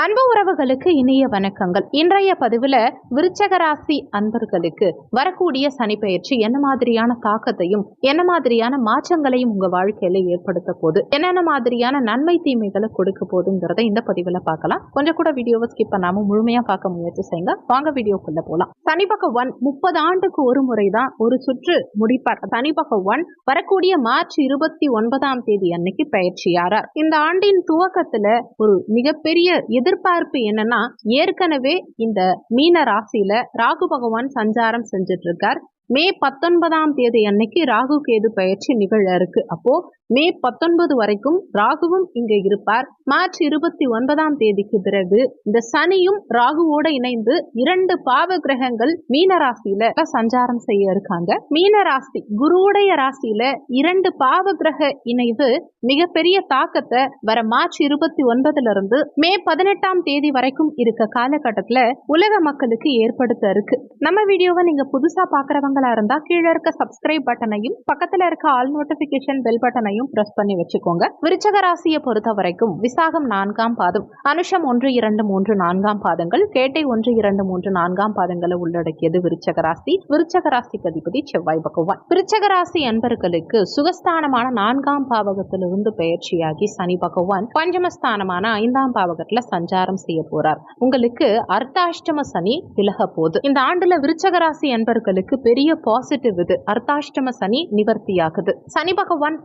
அன்பு உறவுகளுக்கு இனிய வணக்கங்கள். இன்றைய பதிவுல விருச்சகராசி அன்பர்களுக்கு வரக்கூடிய சனி பயிற்சி என்ன மாதிரியான தாக்கத்தையும் என்ன மாதிரியான மாற்றங்களையும் உங்க வாழ்க்கையில ஏற்படுத்த போகுது? என்னென்ன மாதிரியான நன்மை தீமைகளை கொடுக்க போகுதுங்கிறத இந்த பதிவுல பார்க்கலாம். கொஞ்சம் கூட வீடியோவை ஸ்கிப் பண்ணாம முழுமையா பார்க்க முயற்சி செய்யுங்க. வாங்க வீடியோக்குள்ள போலாம். சனி ஒன் முப்பது ஆண்டுக்கு ஒரு முறைதான் ஒரு சுற்று முடிப்பார். சனி ஒன் வரக்கூடிய மார்ச் இருபத்தி ஒன்பதாம் தேதி அன்னைக்கு பயிற்சியாரார். இந்த ஆண்டின் துவக்கத்துல ஒரு மிகப்பெரிய எதிர்பார்ப்பு என்னன்னா ஏற்கனவே இந்த மீன ராசியில ராகு பகவான் சஞ்சாரம் செஞ்சுட்டு இருக்கார் மே பத்தொன்பதாம் தேதி அன்னைக்கு ராகு கேது பயிற்சி நிகழ இருக்கு. அப்போ மே பத்தொன்பது வரைக்கும் ராகுவும் இங்கு இருப்பார். மார்ச் இருபத்தி ஒன்பதாம் தேதிக்கு பிறகு இந்த சனியும் ராகுவோட இணைந்து இரண்டு பாவ கிரகங்கள் மீன ராசியில சஞ்சாரம் செய்ய இருக்காங்க. மீன ராசி குருவுடைய ராசியில இரண்டு பாவ கிரக இணைவு மிகப்பெரிய தாக்கத்தை வர மார்ச் இருபத்தி ஒன்பதுல இருந்து மே பதினெட்டாம் தேதி வரைக்கும் இருக்க காலகட்டத்துல உலக மக்களுக்கு ஏற்படுத்த இருக்கு. நம்ம வீடியோவை நீங்க புதுசா பாக்குறவங்களா இருந்தா கீழே இருக்க சப்ஸ்கிரைப் பட்டனையும் பக்கத்துல இருக்க ஆல் நோட்டிபிகேஷன் பெல் பட்டனையும் பிரஸ் பண்ணி வச்சுக்கோங்க. விருச்சக ராசியை பொறுத்த வரைக்கும் விசாகம் நான்காம் பாதம் அனுஷம் ஒன்று இரண்டு மூன்று நான்காம் பாதங்கள் கேட்டை ஒன்று இரண்டு மூன்று நான்காம் பாதங்களை உள்ளடக்கியது விருச்சக ராசி. விருச்சக ராசிக்கு அதிபதி செவ்வாய் பகவான். விருச்சக ராசி அன்பர்களுக்கு சுகஸ்தானமான நான்காம் பாவகத்திலிருந்து பயிற்சியாகி சனி பகவான் பஞ்சமஸ்தானமான ஐந்தாம் பாவகத்துல சஞ்சாரம் செய்ய போறார். உங்களுக்கு அர்த்தாஷ்டம சனி விலக போகுது இந்த ஆண்டுல விருச்சக ராசி அன்பர்களுக்கு பெரிய பாசிட்டிவ் இது. அர்த்தாஷ்டம சனி நிவர்த்தியாகுது. சனி பகவான்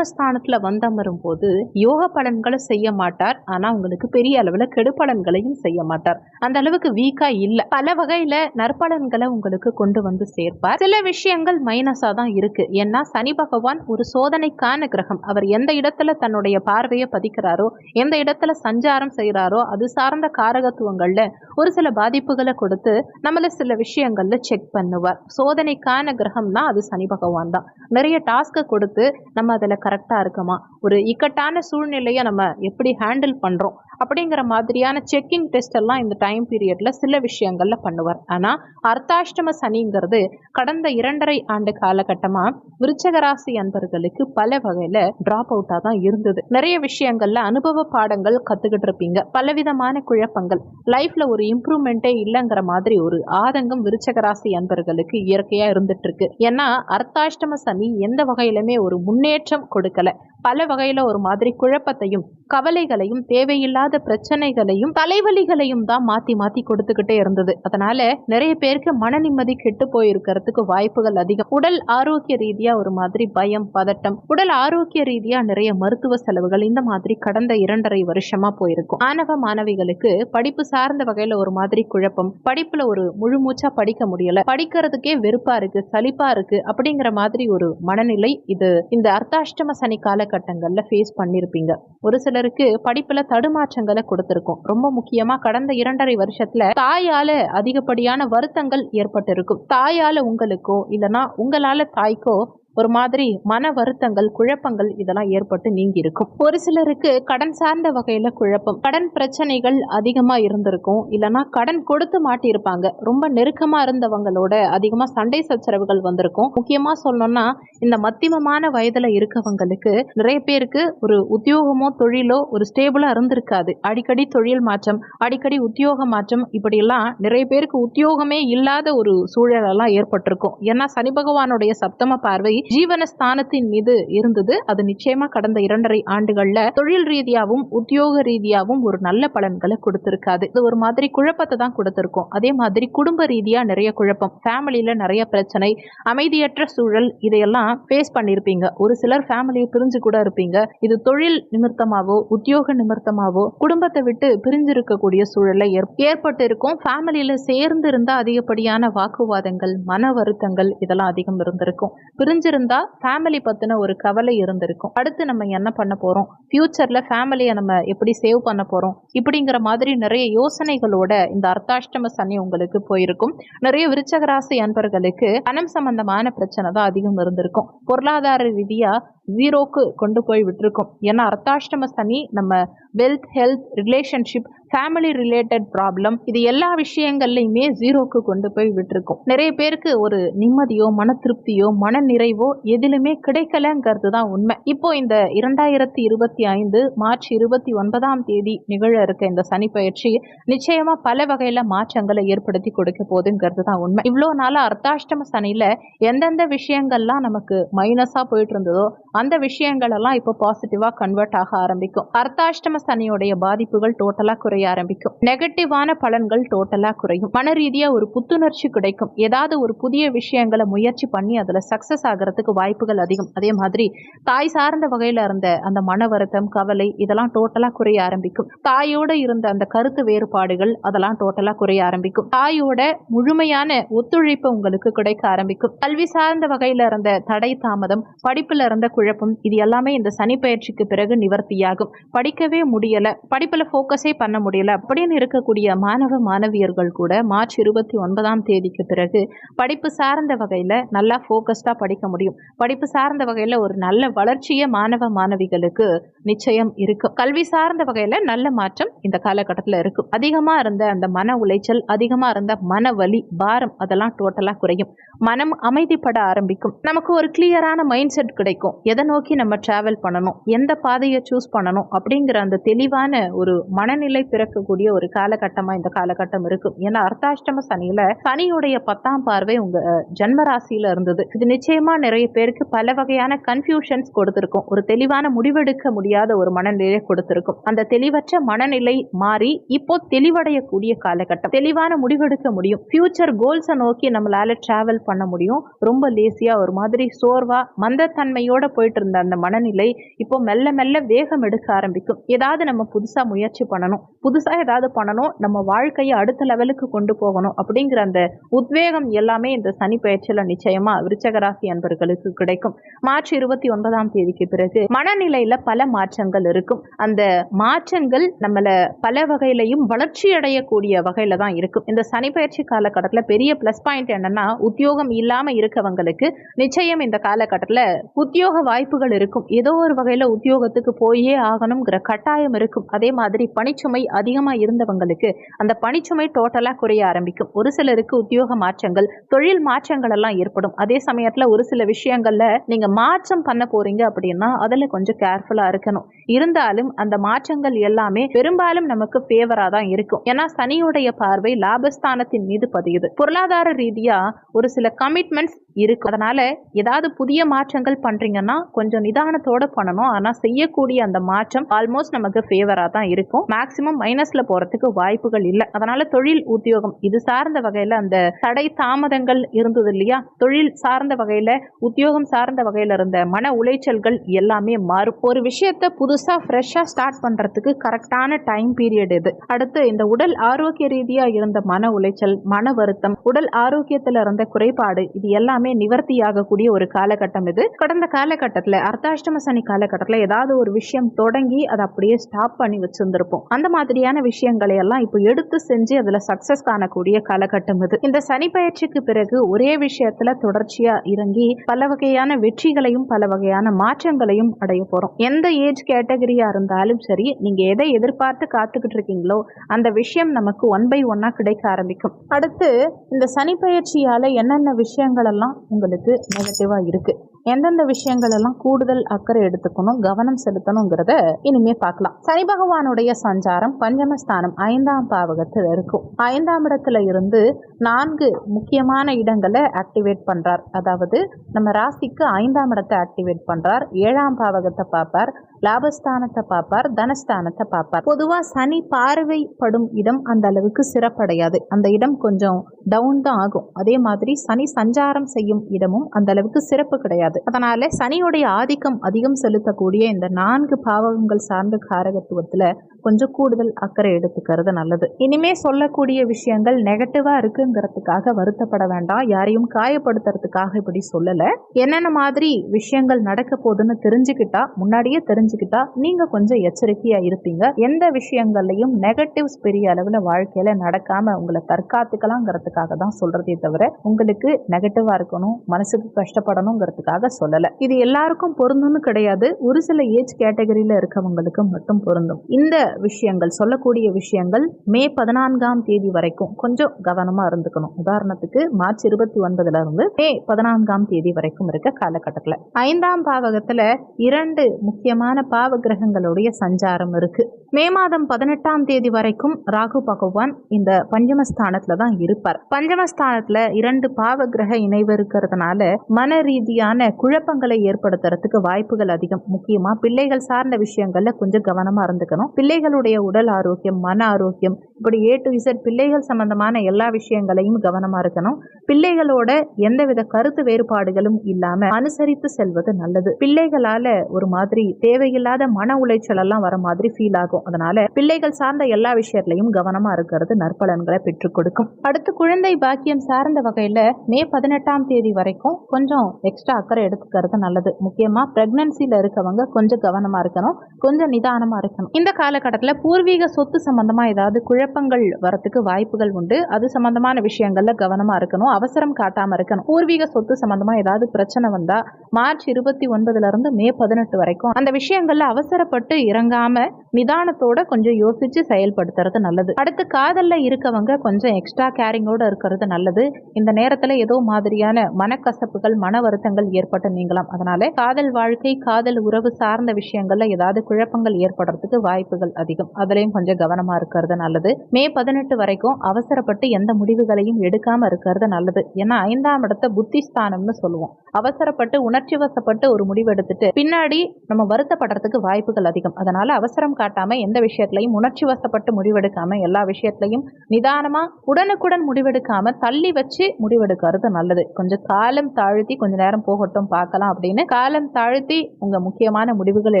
பஞ்சமஸ்தானத்துல வந்தமரும் போது யோக பலன்களை செய்ய மாட்டார். ஆனா உங்களுக்கு பெரிய அளவுல கெடு பலன்களையும் செய்ய மாட்டார். அந்த அளவுக்கு வீக்கா இல்ல. பல வகையில நற்பலன்களை உங்களுக்கு கொண்டு வந்து சேர்ப்பார். சில விஷயங்கள் மைனஸா தான் இருக்கு. ஏன்னா சனி பகவான் ஒரு சோதனைக்கான கிரகம். அவர் எந்த இடத்துல தன்னுடைய பார்வையை பதிக்கிறாரோ எந்த இடத்துல சஞ்சாரம் செய்கிறாரோ அது சார்ந்த காரகத்துவங்கள்ல ஒரு சில பாதிப்புகளை கொடுத்து நம்மள சில விஷயங்கள்ல செக் பண்ணுவார். சோதனைக்கான கிரகம்னா அது சனி பகவான் தான். நிறைய டாஸ்க்கை கொடுத்து நம்ம அதில் கரெக்டாக இருக்கமா? ஒரு இக்கட்டான சூழ்நிலையை நம்ம எப்படி ஹேண்டில் பண்ணுறோம் அப்படிங்கிற மாதிரியான செக்கிங் டெஸ்ட் எல்லாம் இந்த டைம் பீரியட்ல சில விஷயங்கள்ல பண்ணுவார். ஆனால் அர்த்தாஷ்டம சனிங்கிறது கடந்த இரண்டரை ஆண்டு காலகட்டமா விருச்சகராசி அன்பர்களுக்கு பல வகையில டிராப் அவுட்டா தான் இருந்தது. நிறைய விஷயங்கள்ல அனுபவ பாடங்கள் கத்துக்கிட்டு இருப்பீங்க. பலவிதமான குழப்பங்கள். லைஃப்ல ஒரு இம்ப்ரூவ்மெண்ட்டே இல்லைங்கிற மாதிரி ஒரு ஆதங்கம் விருச்சகராசி அன்பர்களுக்கு இயற்கையா இருந்துட்டு இருக்கு ஏன்னா அர்த்தாஷ்டம சனி எந்த வகையிலுமே ஒரு முன்னேற்றம் கொடுக்கல. பல வகையில ஒரு மாதிரி குழப்பத்தையும் கவலைகளையும் தேவையில்லாத பிரச்சனைகளையும் தலைவலிகளையும் தான் மாத்தி மாத்தி கொடுத்துக்கிட்டே இருந்தது. அதனால நிறைய பேருக்கு மன நிம்மதி கெட்டு போயிருக்கிறதுக்கு வாய்ப்புகள் அதிகம். உடல் ஆரோக்கிய ரீதியா ஒரு மாதிரி பயம் பதட்டம். உடல் ஆரோக்கிய ரீதியா நிறைய மருத்துவ செலவுகள் இந்த மாதிரி கடந்த இரண்டரை வருஷமா போயிருக்கும். மாணவ மாணவிகளுக்கு படிப்பு சார்ந்த வகையில ஒரு மாதிரி குழப்பம். படிப்புல ஒரு முழுமூச்சா படிக்க முடியல. படிக்கிறதுக்கே வெறுப்பா இருக்கு சலிப்பா இருக்கு அப்படிங்கிற மாதிரி ஒரு மனநிலை இது. இந்த அர்த்தாஷ்டம சனி காலகட்டங்கள்ல ஃபேஸ் பண்ணிருப்பீங்க. ஒரு சிலருக்கு படிப்புல தடுமாற்ற தடுமாற்றங்களை கொடுத்திருக்கும். ரொம்ப முக்கியமா கடந்த இரண்டரை வருஷத்துல தாயால அதிகப்படியான வருத்தங்கள் ஏற்பட்டிருக்கும். தாயால உங்களுக்கோ இல்லனா உங்களால தாய்க்கோ ஒரு மாதிரி மன வருத்தங்கள் குழப்பங்கள் இதெல்லாம் ஏற்பட்டு நீங்கி இருக்கும் ஒரு சிலருக்கு கடன் சார்ந்த வகையில குழப்பம். கடன் பிரச்சனைகள் அதிகமா இருந்திருக்கும். இல்லைனா கடன் கொடுத்து மாட்டியிருப்பாங்க. ரொம்ப நெருக்கமா இருந்தவங்களோட அதிகமா சண்டை சச்சரவுகள் வந்திருக்கும். முக்கியமா சொல்லணும்னா இந்த மத்தியமமான வயதுல இருக்கவங்களுக்கு நிறைய பேருக்கு ஒரு உத்தியோகமோ தொழிலோ ஒரு ஸ்டேபிளா இருந்திருக்காது. அடிக்கடி தொழில் மாற்றம் அடிக்கடி உத்தியோக மாற்றம் இப்படியெல்லாம் நிறைய பேருக்கு உத்தியோகமே இல்லாத ஒரு சூழலெல்லாம் ஏற்பட்டிருக்கும். ஏன்னா சனி பகவானுடைய சப்தம பார்வை ஜீவனஸ்தானத்தின் மீது இருந்தது. அது நிச்சயமா கடந்த இரண்டரை ஆண்டுகள்ல தொழில் ரீதியாகவும் உத்தியோக ரீதியாகவும் ஒரு நல்ல பலன்களை கொடுத்திருக்காது. இது ஒரு மாதிரி குழப்பத்தை தான் கொடுத்திருக்கும். அதே மாதிரி குடும்ப ரீதியா நிறைய குழப்பம். ஃபேமிலியில நிறைய பிரச்சனை அமைதியற்ற சூழல் இதையெல்லாம் ஃபேஸ் பண்ணியிருப்பீங்க ஒரு சிலர் ஃபேமிலியை பிரிஞ்சு கூட இருப்பீங்க. இது தொழில் நிமித்தமாவோ உத்தியோக நிமித்தமாவோ குடும்பத்தை விட்டு பிரிஞ்சிருக்கக்கூடிய சூழலை ஏற்பட்டு இருக்கும் ஃபேமிலியில சேர்ந்து இருந்தா அதிகப்படியான வாக்குவாதங்கள் மன வருத்தங்கள் இதெல்லாம் அதிகம் இருந்திருக்கும். பிரிஞ்சு பிரிஞ்சிருந்தா ஃபேமிலி பத்தின ஒரு கவலை இருந்திருக்கும். அடுத்து நம்ம என்ன பண்ண போறோம்? ஃபியூச்சர்ல ஃபேமிலியை நம்ம எப்படி சேவ் பண்ண போறோம்? இப்படிங்கிற மாதிரி நிறைய யோசனைகளோட இந்த அர்த்தாஷ்டம சனி உங்களுக்கு போயிருக்கும். நிறைய விருச்சகராசி அன்பர்களுக்கு பணம் சம்பந்தமான பிரச்சனை தான் அதிகம் இருந்திருக்கும். பொருளாதார ரீதியா ஜீரோக்கு கொண்டு போய் விட்டுருக்கும். ஏன்னா அர்த்தாஷ்டம சனி நம்ம wealth health relationship family related problem இது எல்லா விஷயங்கள்லையுமே ஜீரோக்கு கொண்டு போய் விட்டுருக்கும். நிறைய பேருக்கு ஒரு நிம்மதியோ மன திருப்தியோ மன நிறைவோ எதிலுமே கிடைக்கலங்கிறது தான் உண்மை. இப்போ இந்த இரண்டாயிரத்தி இருபத்தி ஐந்து மார்ச் இருபத்தி ஒன்பதாம் தேதி நிகழ இருக்க இந்த சனி பயிற்சி நிச்சயமா பல வகையில மாற்றங்களை ஏற்படுத்தி கொடுக்க போகுதுங்கிறது தான் உண்மை. இவ்வளோ நாளாக அர்த்தாஷ்டம சனியில எந்தெந்த விஷயங்கள்லாம் நமக்கு மைனஸா போயிட்டு இருந்ததோ அந்த விஷயங்கள் எல்லாம் இப்போ பாசிட்டிவா கன்வெர்ட் ஆக ஆரம்பிக்கும். அர்த்தாஷ்டம சனியுடைய பாதிப்புகள் டோட்டலா குறைய ஆரம்பிக்கும். நெகட்டிவான பலன்கள் டோட்டலா குறையும். மன ரீதியா ஒரு புத்துணர்ச்சி கிடைக்கும். ஏதாவது ஒரு புதிய விஷயங்களை முயற்சி பண்ணி அதுல சக்சஸ் ஆகிறதுக்கு வாய்ப்புகள் அதிகம். அதே மாதிரி தாய் சார்ந்த வகையில இருந்த அந்த மன வருத்தம் கவலை இதெல்லாம் டோட்டலா குறைய ஆரம்பிக்கும். தாயோட இருந்த அந்த கருத்து வேறுபாடுகள் அதெல்லாம் டோட்டலா குறைய ஆரம்பிக்கும். தாயோட முழுமையான ஒத்துழைப்பு உங்களுக்கு கிடைக்க ஆரம்பிக்கும். கல்வி சார்ந்த வகையில இருந்த தடை தாமதம் படிப்புல இருந்த குழப்பம். இது எல்லாமே இந்த சனி பயிற்சிக்கு பிறகு நிவர்த்தியாகும். படிக்கவே முடியல. படிப்புல ஃபோக்கஸே பண்ண முடியல. அப்படின்னு இருக்கக்கூடிய மாணவ மாணவியர்கள் கூட மார்ச் இருபத்தி ஒன்பதாம் தேதிக்கு பிறகு படிப்பு சார்ந்த வகையில நல்லா ஃபோக்கஸ்டாக படிக்க முடியும். படிப்பு சார்ந்த வகையில ஒரு நல்ல வளர்ச்சியை மாணவ மாணவிகளுக்கு நிச்சயம் இருக்கும். கல்வி சார்ந்த வகையில நல்ல மாற்றம் இந்த காலகட்டத்தில் இருக்கும். அதிகமா இருந்த அந்த மன உளைச்சல் அதிகமா இருந்த மன வலி பாரம் அதெல்லாம் டோட்டலா குறையும். மனம் அமைதிப்பட ஆரம்பிக்கும். நமக்கு ஒரு கிளியரான மைண்ட் செட் கிடைக்கும். எதை நோக்கி நம்ம டிராவல் பண்ணணும்? எந்த பாதையை சூஸ் பண்ணணும்? அப்படிங்கிற அந்த தெளிவான ஒரு மனநிலை பிறக்கக்கூடிய ஒரு காலகட்டமா இந்த காலகட்டம் இருக்கும் ஏன்னா அர்த்தாஷ்டம சனியில சனியுடைய பத்தாம் பார்வை உங்க அஹ், ஜன்ம இருந்தது. இது நிச்சயமா நிறைய பேருக்கு பல வகையான கன்ஃபியூஷன்ஸ் கொடுத்திருக்கும். ஒரு தெளிவான முடிவெடுக்க முடியாத ஒரு மனநிலையை கொடுத்திருக்கும். அந்த தெளிவற்ற மனநிலை மாறி இப்போ தெளிவடையக்கூடிய காலகட்டம். தெளிவான முடிவெடுக்க முடியும். ஃபியூச்சர் கோல்ஸை நோக்கி நம்மளால டிராவல் பண்ண முடியும். ரொம்ப லேசியா ஒரு மாதிரி சோர்வா மந்தத்தன்மையோட போயிட்டு இருந்த அந்த மனநிலை இப்போ மெல்ல மெல்ல வேகம் எடுக்க ஆரம்பிக்கும். ஏதாவது நம்ம புதுசா முயற்சி பண்ணணும். புதுசா ஏதாவது பண்ணணும். நம்ம வாழ்க்கையை அடுத்த லெவலுக்கு கொண்டு போகணும் அப்படிங்கிற அந்த உத்வேகம் எல்லாமே இந்த சனி பயிற்சியில நிச்சயமா விருச்சகராசி அன்பர்களுக்கு கிடைக்கும். மார்ச் இருபத்தி ஒன்பதாம் தேதிக்கு பிறகு மனநிலையில பல மாற்றங்கள் இருக்கும். அந்த மாற்றங்கள் நம்மள பல வகையிலையும் வளர்ச்சி அடையக்கூடிய வகையில தான் இருக்கும். இந்த சனி பயிற்சி காலகட்டத்தில் பெரிய ப்ளஸ் பாயிண்ட் என்னன்னா உத்தியோகம் இல்லாம இருக்கவங்களுக்கு நிச்சயம் இந்த காலகட்டத்தில் உத்தியோக வாய்ப்புகள் இருக்கும். ஏதோ ஒரு வகையில் உத்தியோகத்துக்கு போயே ஆகணுங்கிற கட்டாயம் இருக்கும். அதே மாதிரி பணிச்சுமை அதிகமாக இருந்தவங்களுக்கு அந்த பணிச்சுமை டோட்டலாக குறைய ஆரம்பிக்கும். ஒரு சிலருக்கு உத்தியோக மாற்றங்கள் தொழில் மாற்றங்கள் எல்லாம் ஏற்படும். அதே சமயத்தில் ஒரு சில விஷயங்களில் நீங்கள் மாற்றம் பண்ண போறீங்க அப்படின்னா அதில் கொஞ்சம் கேர்ஃபுல்லாக இருக்கணும். இருந்தாலும் அந்த மாற்றங்கள் எல்லாமே பெரும்பாலும் நமக்கு ஃபேவராக தான் இருக்கும். ஏன்னா சனியுடைய பார்வை லாபஸ்தானத்தின் மீது பதியுது. பொருளாதார ரீதியாக ஒரு சில கமிட்மெண்ட்ஸ் இருக்கு. அதனால ஏதாவது புதிய மாற்றங்கள் பண்றீங்கன்னா கொஞ்சம் நிதானத்தோட பண்ணணும். ஆனா செய்யக்கூடிய அந்த மாற்றம் ஆல்மோஸ்ட் நமக்கு ஃபேவரா தான் இருக்கும். மேக்சிமம் மைனஸ்ல போறதுக்கு வாய்ப்புகள் இல்லை. அதனால தொழில் உத்தியோகம் இது சார்ந்த வகையில அந்த தடை தாமதங்கள் இருந்தது இல்லையா? தொழில் சார்ந்த வகையில உத்தியோகம் சார்ந்த வகையில இருந்த மன உளைச்சல்கள் எல்லாமே மாறும். ஒரு விஷயத்த புதுசா ஃப்ரெஷ்ஷா ஸ்டார்ட் பண்றதுக்கு கரெக்டான டைம் பீரியட் இது. அடுத்து இந்த உடல் ஆரோக்கிய ரீதியா இருந்த மன உளைச்சல் மன வருத்தம் உடல் ஆரோக்கியத்துல இருந்த குறைபாடு இது எல்லாமே எல்லாமே நிவர்த்தியாகக்கூடிய ஒரு காலகட்டம் இது. கடந்த காலகட்டத்தில் அர்த்தாஷ்டம சனி காலகட்டத்தில் ஏதாவது ஒரு விஷயம் தொடங்கி அதை அப்படியே ஸ்டாப் பண்ணி வச்சிருந்திருப்போம். அந்த மாதிரியான விஷயங்களை எல்லாம் இப்போ எடுத்து செஞ்சு அதில் சக்சஸ் காணக்கூடிய காலகட்டம் இது. இந்த சனி பயிற்சிக்கு பிறகு ஒரே விஷயத்துல தொடர்ச்சியா இறங்கி பல வகையான வெற்றிகளையும் பல வகையான மாற்றங்களையும் அடைய போறோம். எந்த ஏஜ் கேட்டகரியா இருந்தாலும் சரி நீங்க எதை எதிர்பார்த்து காத்துக்கிட்டு இருக்கீங்களோ அந்த விஷயம் நமக்கு ஒன் பை ஒன்னா கிடைக்க ஆரம்பிக்கும். அடுத்து இந்த சனி பயிற்சியால என்னென்ன விஷயங்கள் எல்லாம் உங்களுக்கு நெகட்டிவாக இருக்குது எந்தெந்த விஷயங்கள் எல்லாம் கூடுதல் அக்கறை எடுத்துக்கணும் கவனம் செலுத்தணுங்கிறத இனிமே பார்க்கலாம். சனி பகவானுடைய சஞ்சாரம் பஞ்சமஸ்தானம் ஐந்தாம் பாவகத்தில் இருக்கும். ஐந்தாம் இடத்துல இருந்து நான்கு முக்கியமான இடங்களை ஆக்டிவேட் பண்ணுறார் அதாவது நம்ம ராசிக்கு ஐந்தாம் இடத்தை ஆக்டிவேட் பண்ணுறார் ஏழாம் பாவகத்தை பார்ப்பார். லாபஸ்தானத்தை பார்ப்பார் தனஸ்தானத்தை பார்ப்பார். பொதுவா சனி பார்வைப்படும் இடம் அந்த அளவுக்கு சிறப்படையாது. அந்த இடம் கொஞ்சம் டவுன் தான் ஆகும். அதே மாதிரி சனி சஞ்சாரம் செய்யும் இடமும் அந்த அளவுக்கு சிறப்பு கிடையாது. அதனால சனியுடைய ஆதிக்கம் அதிகம் செலுத்தக்கூடிய இந்த நான்கு பாவகங்கள் சார்ந்த காரகத்துவத்துல கொஞ்சம் கூடுதல் அக்கறை எடுத்துக்கிறது நல்லது. இனிமே சொல்லக்கூடிய விஷயங்கள் நெகட்டிவா இருக்குங்கிறதுக்காக வருத்தப்பட வேண்டாம். யாரையும் காயப்படுத்துறதுக்காக இப்படி சொல்லல. என்னென்ன மாதிரி விஷயங்கள் நடக்க போகுதுன்னு தெரிஞ்சுக்கிட்டா முன்னாடியே தெரிஞ்சுக்கிட்டா நீங்க கொஞ்சம் எச்சரிக்கையா இருப்பீங்க. எந்த விஷயங்கள்லையும் நெகட்டிவ்ஸ் பெரிய அளவுல வாழ்க்கையில நடக்காம உங்களை தற்காத்துக்கலாங்கிறதுக்காக தான் சொல்றதே தவிர உங்களுக்கு நெகட்டிவா இருக்கணும் மனசுக்கு கஷ்டப்படணுங்கிறதுக்காக சொல்லல. இது எல்லாருக்கும் பொருந்தும்னு கிடையாது. ஒரு சில ஏஜ் கேட்டகரியில இருக்கவங்களுக்கு மட்டும் பொருந்தும். இந்த விஷயங்கள் சொல்லக்கூடிய விஷயங்கள் மே பதினான்காம் தேதி வரைக்கும் கொஞ்சம் கவனமாக இருந்துக்கணும். உதாரணத்துக்கு மார்ச் இருபத்தி ஒன்பதுல இருந்து மே பதினான்காம் தேதி வரைக்கும் இருக்க காலகட்டத்தில். ஐந்தாம் பாவகத்தில் இரண்டு முக்கியமான பாவ கிரகங்களுடைய சஞ்சாரம் இருக்குது மே மாதம் பதினெட்டாம் தேதி வரைக்கும் ராகு பகவான் இந்த பஞ்சமஸ்தானத்துல தான் இருப்பார். பஞ்சமஸ்தானத்துல இரண்டு பாவ கிரக இணைவு இருக்கிறதுனால மன ரீதியான குழப்பங்களை ஏற்படுத்துறதுக்கு வாய்ப்புகள் அதிகம். முக்கியமா பிள்ளைகள் சார்ந்த விஷயங்கள்ல கொஞ்சம் கவனமா இருந்துக்கணும். பிள்ளைகளுடைய உடல் ஆரோக்கியம் மன ஆரோக்கியம் இப்படி ஏ டு இசட் பிள்ளைகள் சம்பந்தமான எல்லா விஷயங்களையும் கவனமா இருக்கணும். பிள்ளைகளோட எந்தவித கருத்து வேறுபாடுகளும் இல்லாம அனுசரித்து செல்வது நல்லது. பிள்ளைகளால ஒரு மாதிரி தேவையில்லாத மன உளைச்சல் எல்லாம் வர மாதிரி ஃபீல் ஆகும். அதனால பிள்ளைகள் சார்ந்த எல்லா விஷயத்திலையும் கவனமா இருக்கிறது நற்பலன்களை பெற்றுக் கொடுக்கும். அடுத்து குழந்தை பாக்கியம் சார்ந்த வகையில மே பதினெட்டாம் தேதி வரைக்கும் கொஞ்சம் எக்ஸ்ட்ரா அக்கறை எடுத்துக்கிறது நல்லது. முக்கியமா பிரெக்னன்சில இருக்கவங்க கொஞ்சம் கவனமா இருக்கணும். கொஞ்சம் நிதானமா இருக்கணும். இந்த காலகட்டத்தில் பூர்வீக சொத்து சம்பந்தமா ஏதாவது குழப்பங்கள் வரத்துக்கு வாய்ப்புகள் உண்டு. அது சம்பந்தமான விஷயங்கள்ல கவனமா இருக்கணும். அவசரம் காட்டாம இருக்கணும். பூர்வீக சொத்து சம்பந்தமா ஏதாவது பிரச்சனை வந்தா மார்ச் இருபத்தி ஒன்பதுல இருந்து மே பதினெட்டு வரைக்கும் அந்த விஷயங்கள்ல அவசரப்பட்டு இறங்காம நிதானத்தோட கொஞ்சம் யோசிச்சு செயல்படுத்துறது நல்லது. அடுத்து காதல்ல இருக்கவங்க கொஞ்சம் எக்ஸ்ட்ரா கேரிங்கோட இருக்கிறது நல்லது. இந்த நேரத்துல ஏதோ மாதிரியான மனக்கசப்புகள் மன வருத்தங்கள் ஏற்பட்டு நீங்களாம் அதனால காதல் வாழ்க்கை காதல் உறவு சார்ந்த விஷயங்கள்ல ஏதாவது குழப்பங்கள் ஏற்படுறதுக்கு வாய்ப்புகள் அதிகம். அதுலயும் கொஞ்சம் கவனமா இருக்கிறது நல்லது. மே பதினெட்டு வரைக்கும் அவசரப்பட்டு எந்த முடிவுகளையும் எடுக்காம இருக்கிறது நல்லது. ஏன்னா ஐந்தாம் இடத்த புத்தி ஸ்தானம்னு சொல்லுவோம். அவசரப்பட்டு உணர்ச்சி வசப்பட்டு ஒரு முடிவு எடுத்துட்டு பின்னாடி நம்ம வருத்தப்படுறதுக்கு வாய்ப்புகள் அதிகம். அதனால அவசரம் காட்டாம எந்த விஷயத்திலையும் உணர்ச்சி வசப்பட்டு முடிவெடுக்காம எல்லா விஷயத்திலையும் நிதானமா உடனுக்குடன் முடிவெடுக்காம தள்ளி வச்சு முடிவெடுக்கிறது நல்லது. கொஞ்சம் காலம் தாழ்த்தி கொஞ்ச நேரம் போகட்டும் பார்க்கலாம் அப்படின்னு காலம் தாழ்த்தி உங்க முக்கியமான முடிவுகளை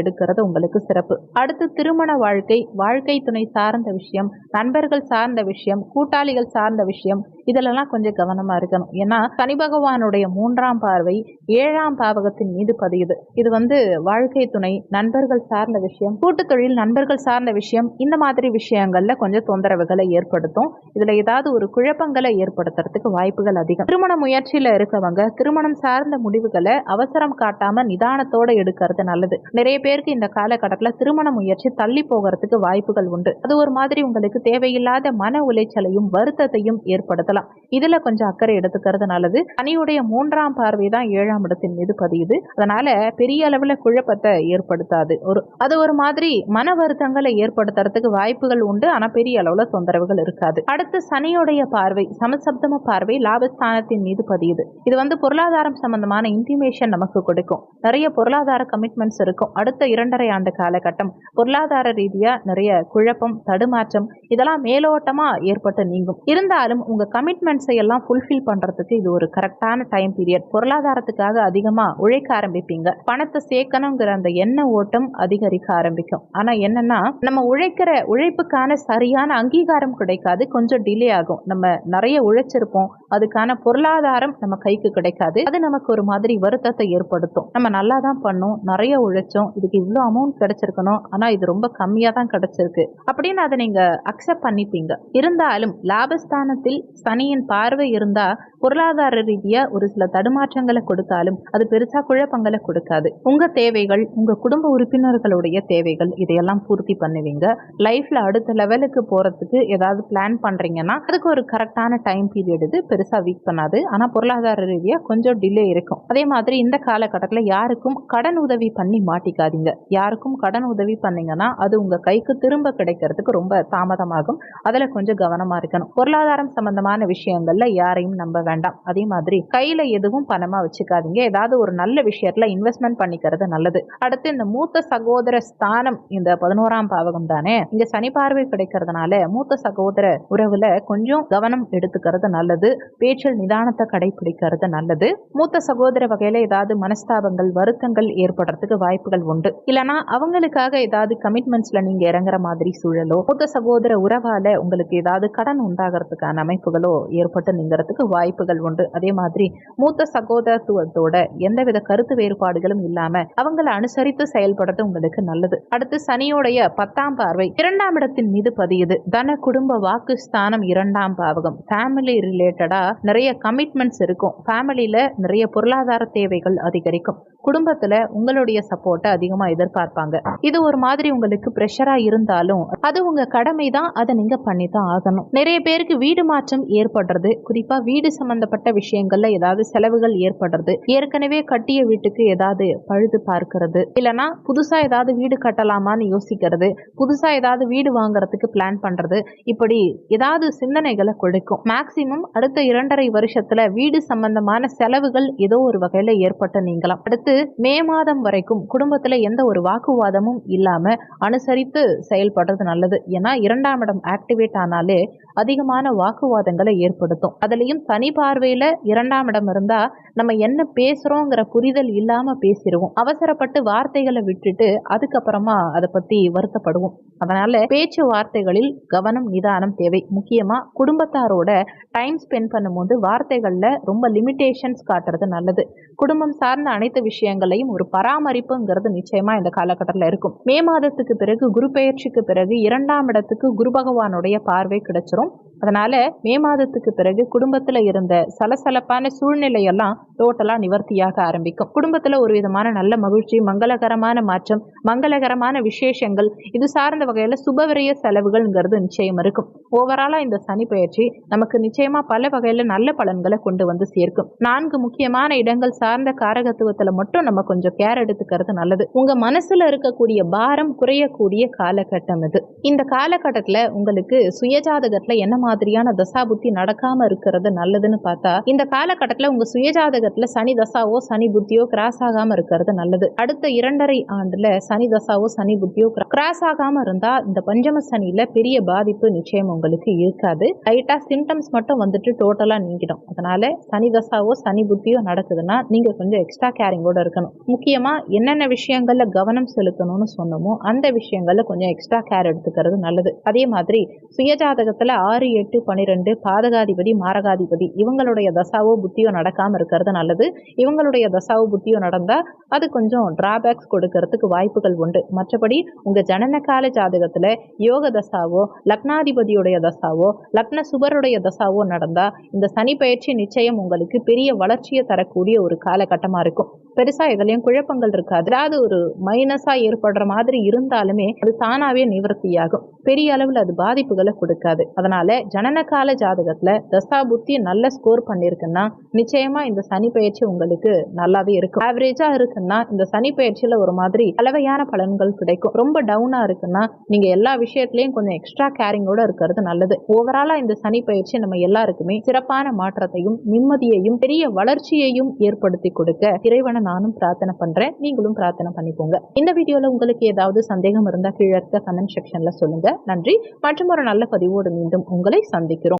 எடுக்கிறது உங்களுக்கு சிறப்பு. அடுத்து திருமண வாழ்க்கை வாழ்க்கை துணை சார்ந்த விஷயம் நண்பர்கள் சார்ந்த விஷயம் கூட்டாளிகள் சார்ந்த விஷயம் இதிலெல்லாம் கொஞ்சம் கவனமாக இருக்கணும். ஏன்னா சனி பகவானுடைய மூன்றாம் பார்வை ஏழாம் பாவகத்தின் மீது பதியுது. இது வந்து வாழ்க்கை துணை நண்பர்கள் சார்ந்த விஷயம் கூட்டு தொழில் நண்பர்கள் சார்ந்த விஷயம் இந்த மாதிரி விஷயங்கள்ல கொஞ்சம் தொந்தரவுகளை ஏற்படுத்தும். இதுல ஏதாவது ஒரு குழப்பங்களை ஏற்படுத்துறதுக்கு வாய்ப்புகள் அதிகம். திருமண முயற்சியில இருக்கவங்க திருமணம் சார்ந்த முடிவுகளை அவசரம் காட்டாம நிதானத்தோட எடுக்கிறது நல்லது. நிறைய பேருக்கு இந்த காலகட்டத்தில் திருமண முயற்சி தள்ளி போகிறதுக்கு வாய்ப்புகள் உண்டு. அது ஒரு மாதிரி உங்களுக்கு தேவையில்லாத மன உளைச்சலையும் வருத்தத்தையும் ஏற்படுத்தலாம். இருக்கலாம் இதுல கொஞ்சம் அக்கறை எடுத்துக்கிறது நல்லது சனியுடைய மூன்றாம் பார்வை தான் ஏழாம் இடத்தின் மீது பதியுது. அதனால பெரிய அளவுல குழப்பத்தை ஏற்படுத்தாது. ஒரு அது ஒரு மாதிரி மன வருத்தங்களை ஏற்படுத்துறதுக்கு வாய்ப்புகள் உண்டு. ஆனா பெரிய அளவுல தொந்தரவுகள் இருக்காது. அடுத்து சனியுடைய பார்வை சமசப்தம பார்வை லாபஸ்தானத்தின் மீது பதியுது. இது வந்து பொருளாதாரம் சம்பந்தமான இன்டிமேஷன் நமக்கு கொடுக்கும். நிறைய பொருளாதார கமிட்மெண்ட்ஸ் இருக்கும். அடுத்த இரண்டரை ஆண்டு காலகட்டம் பொருளாதார ரீதியா நிறைய குழப்பம் தடுமாற்றம் இதெல்லாம் மேலோட்டமா ஏற்பட்டு நீங்கும். இருந்தாலும் உங்க கமிட்மெண்ட்ஸை எல்லாம் ஃபுல்ஃபில் பண்றதுக்கு இது ஒரு கரெக்டான டைம் பீரியட் பொருளாதாரத்துக்காக அதிகமா உழைக்க ஆரம்பிப்பீங்க. பணத்தை சேர்க்கணுங்கிற அந்த எண்ண ஓட்டம் அதிகரிக்க ஆரம்பிக்கும். ஆனா என்னன்னா நம்ம உழைக்கிற உழைப்புக்கான சரியான அங்கீகாரம் கிடைக்காது. கொஞ்சம் டிலே ஆகும். நம்ம நிறைய உழைச்சிருப்போம். அதுக்கான பொருளாதாரம் நம்ம கைக்கு கிடைக்காது. அது நமக்கு ஒரு மாதிரி வருத்தத்தை ஏற்படுத்தும். நம்ம நல்லா தான் பண்ணோம். நிறைய உழைச்சோம். இதுக்கு இவ்வளோ அமௌண்ட் கிடைச்சிருக்கணும். ஆனா இது ரொம்ப கம்மியா தான் கிடைச்சிருக்கு. அப்படின்னு அதை நீங்க அக்செப்ட் பண்ணிப்பீங்க. இருந்தாலும் லாபஸ்தானத்தில் சனியின் பார்வை இருந்தா பொருளாதார ரீதியா ஒரு சில தடுமாற்றங்களை கொடுத்தாலும் அது பெருசா குழப்பங்களை கொடுக்காது. உங்க தேவைகள் உங்க குடும்ப உறுப்பினர்களுடைய தேவைகள் இதையெல்லாம் பூர்த்தி பண்ணுவீங்க. லைஃப்ல அடுத்த லெவலுக்கு போறதுக்கு ஏதாவது பிளான் பண்றீங்கன்னா அதுக்கு ஒரு கரெக்டான டைம் பீரியட் இது. பெருசா வீக் பண்ணாது. ஆனா பொருளாதார ரீதியா கொஞ்சம் டிலே இருக்கும். அதே மாதிரி இந்த காலகட்டத்தில் யாருக்கும் கடன் உதவி பண்ணி மாட்டிக்காதீங்க. யாருக்கும் கடன் உதவி பண்ணீங்கன்னா அது உங்க கைக்கு திரும்ப கிடைக்கிறதுக்கு ரொம்ப தாமதமாகும். அதுல கொஞ்சம் கவனமா இருக்கணும். பொருளாதாரம் சம்பந்தமான விஷயங்கள்ல யாரையும் நம்ப வேண்டாம். அதே மாதிரி கையில எதுவும் பணமா வச்சுக்காதீங்க. ஏதாவது ஒரு நல்ல விஷயத்துல இன்வெஸ்ட்மெண்ட் பண்ணிக்கிறது நல்லது. அடுத்து இந்த மூத்த சகோதர ஸ்தானம் இந்த பதினோராம் பாவகம் தானே? இங்க சனி பார்வை கிடைக்கிறதுனால மூத்த சகோதர உறவுல கொஞ்சம் கவனம் எடுத்துக்கிறது நல்லது. பேச்சில் நிதானத்தை கடைபிடிக்கிறது நல்லது. மூத்த சகோதர வகையில ஏதாவது மனஸ்தாபங்கள் வருத்தங்கள் ஏற்படுறதுக்கு வாய்ப்புகள் உண்டு. இல்லனா அவங்களுக்காக ஏதாவது கமிட்மெண்ட்ஸ்ல நீங்க இறங்குற மாதிரி சூழலோ மூத்த சகோதர உறவால உங்களுக்கு ஏதாவது கடன் உண்டாகிறதுக்கான அமைப்புகளோ ஏற்பட்டு நிங்கிறதுக்கு வாய்ப்புகள் உண்டு. அதே மாதிரி மூத்த சகோதரத்துவத்தோட எந்தவித கருத்து வேறுபாடுகளும் இல்லாம அவங்கள அனுசரித்து செயல்படுறது உங்களுக்கு நல்லது. அடுத்து சனியோடைய பத்தாம் பார்வை இரண்டாம் இடத்தின் மீது பதியுது. தன குடும்ப வாக்கு ஸ்தானம் இரண்டாம் பாவகம். ஃபேமிலி ரிலேட்டடா நிறைய கமிட்மெண்ட்ஸ் இருக்கும். ஃபேமிலியில நிறைய பொருளாதார தேவைகள் அதிகரிக்கும். குடும்பத்துல உங்களுடைய சப்போர்ட்டை அதிகமா எதிர்பார்ப்பாங்க. இது ஒரு மாதிரி உங்களுக்கு ப்ரெஷரா இருந்தாலும் அது உங்க கடமை தான் அதை நீங்க பண்ணித்தான் ஆகணும். நிறைய பேருக்கு வீடு மாற்றம் ஏற்படுறது. குறிப்பா வீடு சம்பந்தப்பட்ட விஷயங்கள்ல ஏதாவது செலவுகள் ஏற்படுறது. ஏற்கனவே கட்டிய வீட்டுக்கு ஏதாவது பழுது பார்க்கிறது. இல்லனா புதுசா ஏதாவது வீடு கட்டலாமான்னு யோசிக்கிறது. புதுசா ஏதாவது வீடு வாங்குறதுக்கு பிளான் பண்றது. இப்படி ஏதாவது சிந்தனைகளை கொடுக்கும். மேக்சிமம் அடுத்த இரண்டரை வருஷத்துல வீடு சம்பந்தமான செலவுகள் ஏதோ ஒரு வகையில ஏற்பட்டு நீங்களாம் அடுத்து மே மாதம் வரைக்கும் குடும்பத்துல எந்த ஒரு வாக்குவாதமும் இல்லாம அனுசரித்து செயல்படுறது நல்லது. ஏன்னா இரண்டாம் இடம் ஆக்டிவேட் ஆனாலே அதிகமான வாக்குவாதங்களை ஏற்படுத்தும். அதுலயும் சனி பார்வையில இரண்டாம் இடம் இருந்தா நம்ம என்ன பேசுறோங்கிற புரிதல் இல்லாம பேசிடுவோம் அவசரப்பட்டு வார்த்தைகளை விட்டுட்டு அதுக்கப்புறமா அதை பத்தி வருத்தப்படுவோம். அதனால பேச்சு வார்த்தைகளில் கவனம் நிதானம் தேவை. முக்கியமா குடும்பத்தாரோட டைம் ஸ்பெண்ட் பண்ணும்போது வார்த்தைகள்ல ரொம்ப லிமிட்டேஷன்ஸ் காட்டுறது நல்லது. குடும்பம் சார்ந்த அனைத்து விஷயங்களையும் ஒரு பராமரிப்புங்கிறது நிச்சயமா இந்த காலகட்டத்தில் இருக்கும். மே மாதத்துக்கு பிறகு குரு பெயர்ச்சிக்கு பிறகு இரண்டாம் இடத்துக்கு குரு பகவானுடைய பார்வை கிடைச்சிரும். அதனால மே மாத மாதத்துக்கு பிறகு குடும்பத்தில் இருந்த சலசலப்பான சூழ்நிலையெல்லாம் டோட்டலாக நிவர்த்தியாக ஆரம்பிக்கும். குடும்பத்தில் ஒரு விதமான நல்ல மகிழ்ச்சி மங்களகரமான மாற்றம் மங்களகரமான விசேஷங்கள் இது சார்ந்த வகையில் சுபவிரய செலவுகள்ங்கிறது நிச்சயம் இருக்கும். ஓவராலாக இந்த சனி பயிற்சி நமக்கு நிச்சயமாக பல வகையில் நல்ல பலன்களை கொண்டு வந்து சேர்க்கும். நான்கு முக்கியமான இடங்கள் சார்ந்த காரகத்துவத்தில் மட்டும் நம்ம கொஞ்சம் கேர் எடுத்துக்கிறது நல்லது. உங்கள் மனசில் இருக்கக்கூடிய பாரம் குறையக்கூடிய காலகட்டம் இது. இந்த காலகட்டத்தில் உங்களுக்கு சுயஜாதகத்தில் என்ன மாதிரியான தசாபுத்தி நடக்காம இருக்கிறது நல்லதுன்னு பார்த்தா இந்த காலகட்டத்தில் உங்க சுயஜாதகத்துல சனி தசாவோ சனி புத்தியோ கிராஸ் ஆகாம இருக்கிறது நல்லது. அடுத்த இரண்டரை ஆண்டுல சனி தசாவோ சனி புத்தியோ கிராஸ் ஆகாம இருந்தா இந்த பஞ்சம சனியில பெரிய பாதிப்பு நிச்சயம் உங்களுக்கு இருக்காது. லைட்டா சிம்டம்ஸ் மட்டும் வந்துட்டு டோட்டலா நீங்கிடும். அதனால சனி தசாவோ சனி புத்தியோ நடக்குதுன்னா நீங்க கொஞ்சம் எக்ஸ்ட்ரா கேரிங்கோட இருக்கணும். முக்கியமா என்னென்ன விஷயங்கள்ல கவனம் செலுத்தணும்னு சொன்னோமோ அந்த விஷயங்கள்ல கொஞ்சம் எக்ஸ்ட்ரா கேர் எடுத்துக்கிறது நல்லது. அதே மாதிரி சுயஜாதகத்துல ஆறு எட்டு பனிரெண்டு பாதகாதிபதி மாரகாதிபதி இவங்களுடைய தசாவோ புத்தியோ நடக்காமல் இருக்கிறது நல்லது. இவங்களுடைய தசாவோ புத்தியோ நடந்தால் அது கொஞ்சம் டிராபேக்ஸ் கொடுக்கறதுக்கு வாய்ப்புகள் உண்டு. மற்றபடி உங்கள் ஜனனகால ஜாதகத்தில் யோக தசாவோ லக்னாதிபதியுடைய தசாவோ லக்ன சுபருடைய தசாவோ நடந்தால் இந்த சனி பயிற்சி நிச்சயம் உங்களுக்கு பெரிய வளர்ச்சியை தரக்கூடிய ஒரு காலகட்டமாக இருக்கும். பெருசா எதுலயும் குழப்பங்கள் இருக்காது. அதாவது ஒரு மைனஸா ஏற்படுற மாதிரி இருந்தாலுமே அது தானாவே நிவர்த்தியாகும். பெரிய அளவில் அது பாதிப்புகளை கொடுக்காது. அதனால ஜனன கால ஜாதகத்துல தசா புத்தி நல்ல ஸ்கோர் பண்ணிருக்குன்னா நிச்சயமா இந்த சனி பயிற்சி உங்களுக்கு நல்லாவே இருக்கும். ஆவரேஜா இருக்குன்னா இந்த சனி பயிற்சியில ஒரு மாதிரி கலவையான பலன்கள் கிடைக்கும். ரொம்ப டவுனா இருக்குன்னா நீங்க எல்லா விஷயத்துலையும் கொஞ்சம் எக்ஸ்ட்ரா கேரிங்கோட இருக்கிறது நல்லது. ஓவராலா இந்த சனி பயிற்சி நம்ம எல்லாருக்குமே சிறப்பான மாற்றத்தையும் நிம்மதியையும் பெரிய வளர்ச்சியையும் ஏற்படுத்தி கொடுக்க இறைவன நானும் பிரார்த்தனை பண்றேன். நீங்களும் பிரார்த்தனை பண்ணிக்கோங்க. இந்த வீடியோல உங்களுக்கு ஏதாவது சந்தேகம் இருந்தா கீழே இருக்க கமெண்ட் செக்ஷன்ல சொல்லுங்க. நன்றி. மற்றும் ஒரு நல்ல பதிவோடு மீண்டும் உங்களை சந்திக்கிறோம்.